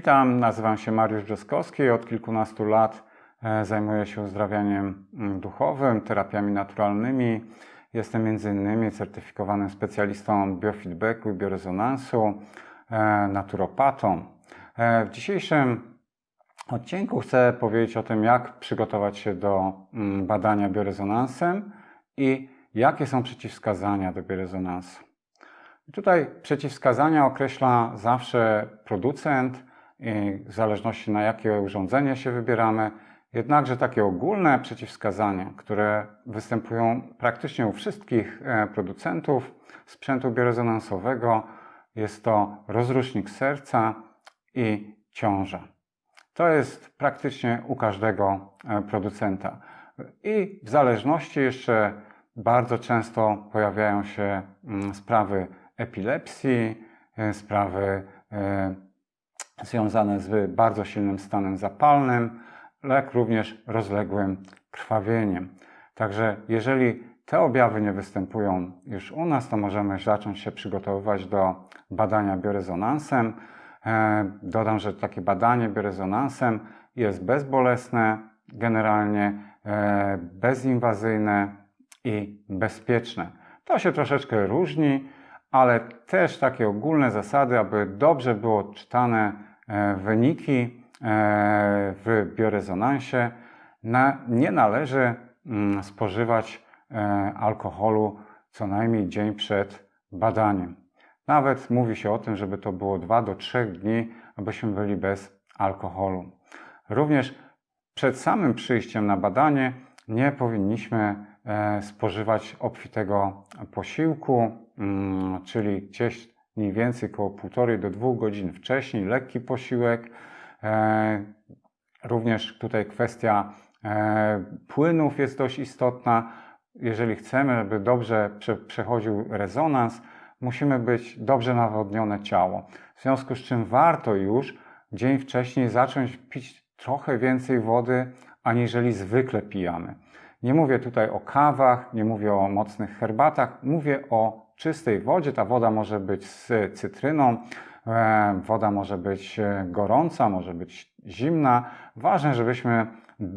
Witam, nazywam się Mariusz Brzoskowski. Od kilkunastu lat e, zajmuję się uzdrawianiem mm, duchowym, terapiami naturalnymi. Jestem innymi certyfikowanym specjalistą biofeedbacku i biorezonansu, e, naturopatą. E, W dzisiejszym odcinku chcę powiedzieć o tym, jak przygotować się do mm, badania biorezonansem i jakie są przeciwwskazania do biorezonansu. I Tutaj przeciwwskazania określa zawsze producent, i w zależności na jakie urządzenie się wybieramy. Jednakże takie ogólne przeciwwskazania, które występują praktycznie u wszystkich e, producentów sprzętu biorezonansowego, jest to rozrusznik serca i ciąża. To jest praktycznie u każdego e, producenta. I w zależności jeszcze bardzo często pojawiają się mm, sprawy epilepsji, e, sprawy związane z bardzo silnym stanem zapalnym, jak również rozległym krwawieniem. Także jeżeli te objawy nie występują już u nas, to możemy zacząć się przygotowywać do badania biorezonansem. E, Dodam, że takie badanie biorezonansem jest bezbolesne, generalnie e, bezinwazyjne i bezpieczne. To się troszeczkę różni, ale też takie ogólne zasady, aby dobrze było czytane wyniki e, w biorezonansie, na, nie należy mm, spożywać e, alkoholu co najmniej dzień przed badaniem. Nawet mówi się o tym, żeby to było 2 do 3 dni, abyśmy byli bez alkoholu. Również przed samym przyjściem na badanie nie powinniśmy e, spożywać obfitego posiłku, mm, czyli gdzieś mniej więcej około 1,5 do 2 godzin wcześniej, lekki posiłek. E, Również tutaj kwestia e, płynów jest dość istotna. Jeżeli chcemy, żeby dobrze prze, przechodził rezonans, musimy być dobrze nawodnione ciało. W związku z czym warto już dzień wcześniej zacząć pić trochę więcej wody, aniżeli zwykle pijamy. Nie mówię tutaj o kawach, nie mówię o mocnych herbatach, mówię o czystej wodzie. Ta woda może być z cytryną, e, woda może być e, gorąca, może być zimna. Ważne, żebyśmy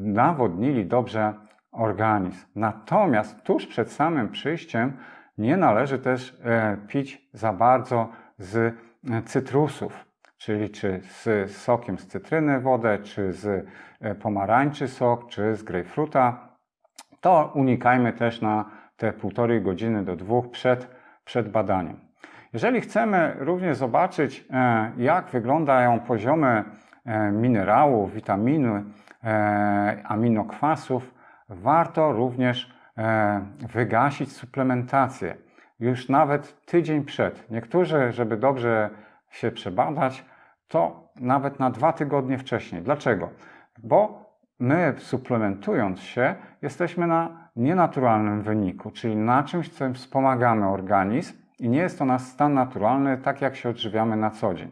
nawodnili dobrze organizm. Natomiast tuż przed samym przyjściem nie należy też e, pić za bardzo z cytrusów, czyli czy z sokiem z cytryny wodę, czy z pomarańczy sok, czy z grejpfruta. To unikajmy też na te półtorej godziny do dwóch przed, przed badaniem. Jeżeli chcemy również zobaczyć, e, jak wyglądają poziomy e, minerałów, witaminy, e, aminokwasów, warto również wygasić suplementację już nawet tydzień przed. Niektórzy, żeby dobrze się przebadać, to nawet na dwa tygodnie wcześniej. Dlaczego? Bo my suplementując się, jesteśmy na nienaturalnym wyniku, czyli na czymś, co wspomagamy organizm i nie jest to nasz stan naturalny, tak jak się odżywiamy na co dzień.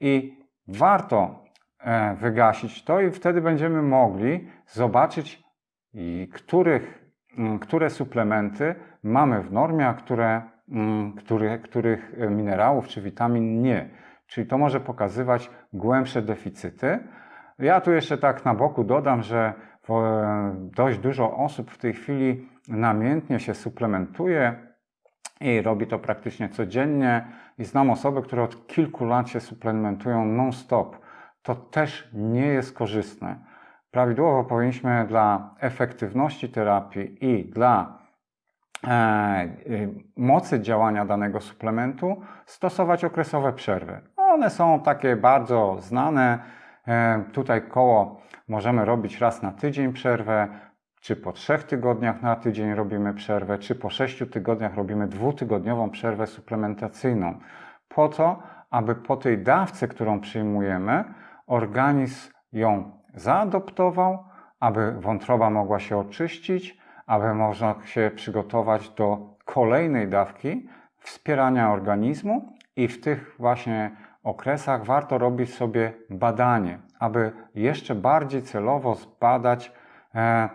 I warto e, wygasić to i wtedy będziemy mogli zobaczyć, których, mm, które suplementy mamy w normie, a które, mm, które, których minerałów czy witamin nie. Czyli to może pokazywać głębsze deficyty. Ja tu jeszcze tak na boku dodam, że e, dość dużo osób w tej chwili namiętnie się suplementuje i robi to praktycznie codziennie. I znam osoby, które od kilku lat się suplementują non-stop. To też nie jest korzystne. Prawidłowo powinniśmy dla efektywności terapii i dla e, y, mocy działania danego suplementu stosować okresowe przerwy. One są takie bardzo znane. E, tutaj koło możemy robić raz na tydzień przerwę, czy po trzech tygodniach na tydzień robimy przerwę, czy po sześciu tygodniach robimy dwutygodniową przerwę suplementacyjną. Po to, aby po tej dawce, którą przyjmujemy, organizm ją zaadoptował, aby wątroba mogła się oczyścić, aby można się przygotować do kolejnej dawki wspierania organizmu i w tych właśnie okresach warto robić sobie badanie, aby jeszcze bardziej celowo zbadać e,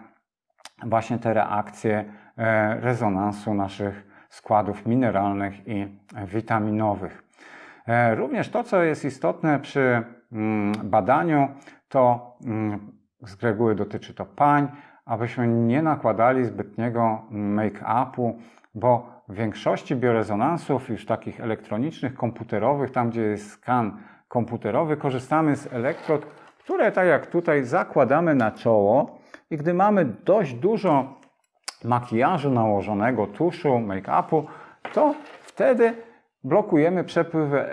właśnie te reakcje e, rezonansu naszych składów mineralnych i witaminowych. E, również to, co jest istotne przy mm, badaniu, to mm, z reguły dotyczy to pań, abyśmy nie nakładali zbytniego make-upu, bo w większości biorezonansów, już takich elektronicznych, komputerowych, tam gdzie jest skan komputerowy, korzystamy z elektrod, które tak jak tutaj zakładamy na czoło i gdy mamy dość dużo makijażu nałożonego, tuszu, make-upu, to wtedy blokujemy przepływ e,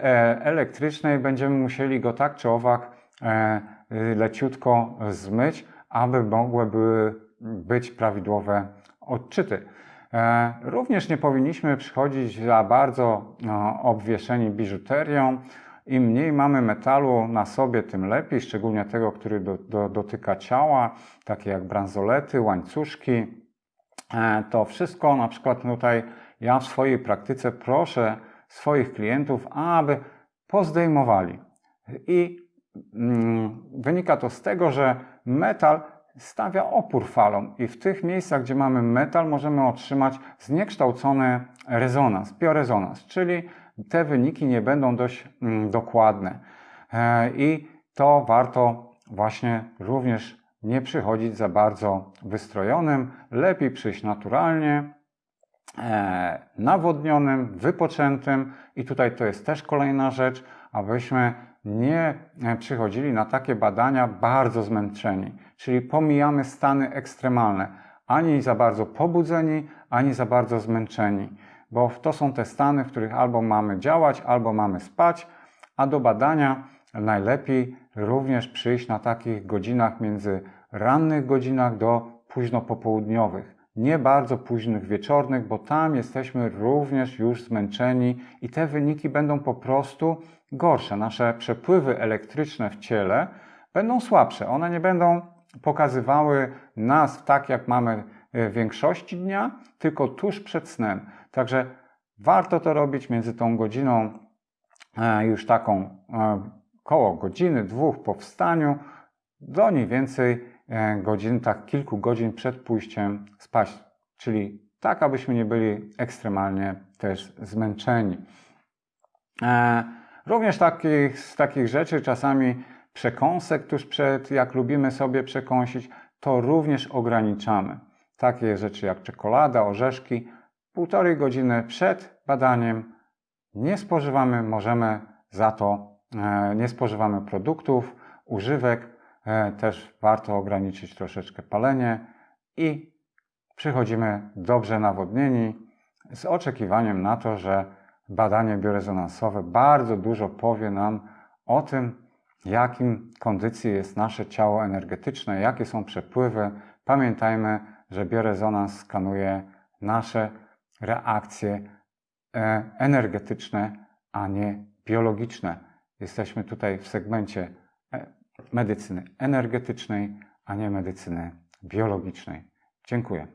elektryczny i będziemy musieli go tak czy owak e, leciutko zmyć, aby mogły były być prawidłowe odczyty. E, Również nie powinniśmy przychodzić za bardzo no, obwieszeni biżuterią. Im mniej mamy metalu na sobie, tym lepiej, szczególnie tego, który do, do, dotyka ciała, takie jak bransolety, łańcuszki. E, To wszystko, na przykład tutaj ja w swojej praktyce proszę swoich klientów, aby pozdejmowali. I mm, wynika to z tego, że metal stawia opór falom i w tych miejscach, gdzie mamy metal, możemy otrzymać zniekształcony rezonans, biorezonans, czyli te wyniki nie będą dość mm, dokładne. E, I to warto właśnie również nie przychodzić za bardzo wystrojonym, lepiej przyjść naturalnie, e, nawodnionym, wypoczętym i tutaj to jest też kolejna rzecz, abyśmy nie e, przychodzili na takie badania bardzo zmęczeni, czyli pomijamy stany ekstremalne, ani za bardzo pobudzeni, ani za bardzo zmęczeni, bo to są te stany, w których albo mamy działać, albo mamy spać, a do badania najlepiej również przyjść na takich godzinach między rannych godzinach do późno popołudniowych. Nie bardzo późnych wieczornych, bo tam jesteśmy również już zmęczeni i te wyniki będą po prostu gorsze. Nasze przepływy elektryczne w ciele będą słabsze. One nie będą pokazywały nas tak, jak mamy w większości dnia, tylko tuż przed snem. Także warto to robić między tą godziną e, już taką e, koło godziny, dwóch po wstaniu, do mniej więcej e, godzin, tak kilku godzin przed pójściem spać. Czyli tak, abyśmy nie byli ekstremalnie też zmęczeni. Również takich, z takich rzeczy czasami przekąsek tuż przed, jak lubimy sobie przekąsić, to również ograniczamy. Takie rzeczy jak czekolada, orzeszki, półtorej godziny przed badaniem nie spożywamy, możemy za to e, nie spożywamy produktów, używek, e, też warto ograniczyć troszeczkę palenie i przychodzimy dobrze nawodnieni z oczekiwaniem na to, że badanie biorezonansowe bardzo dużo powie nam o tym, jakim kondycji jest nasze ciało energetyczne, jakie są przepływy. Pamiętajmy, że biorezonans skanuje nasze reakcje e, energetyczne, a nie biologiczne. Jesteśmy tutaj w segmencie e, medycyny energetycznej, a nie medycyny biologicznej. Dziękuję.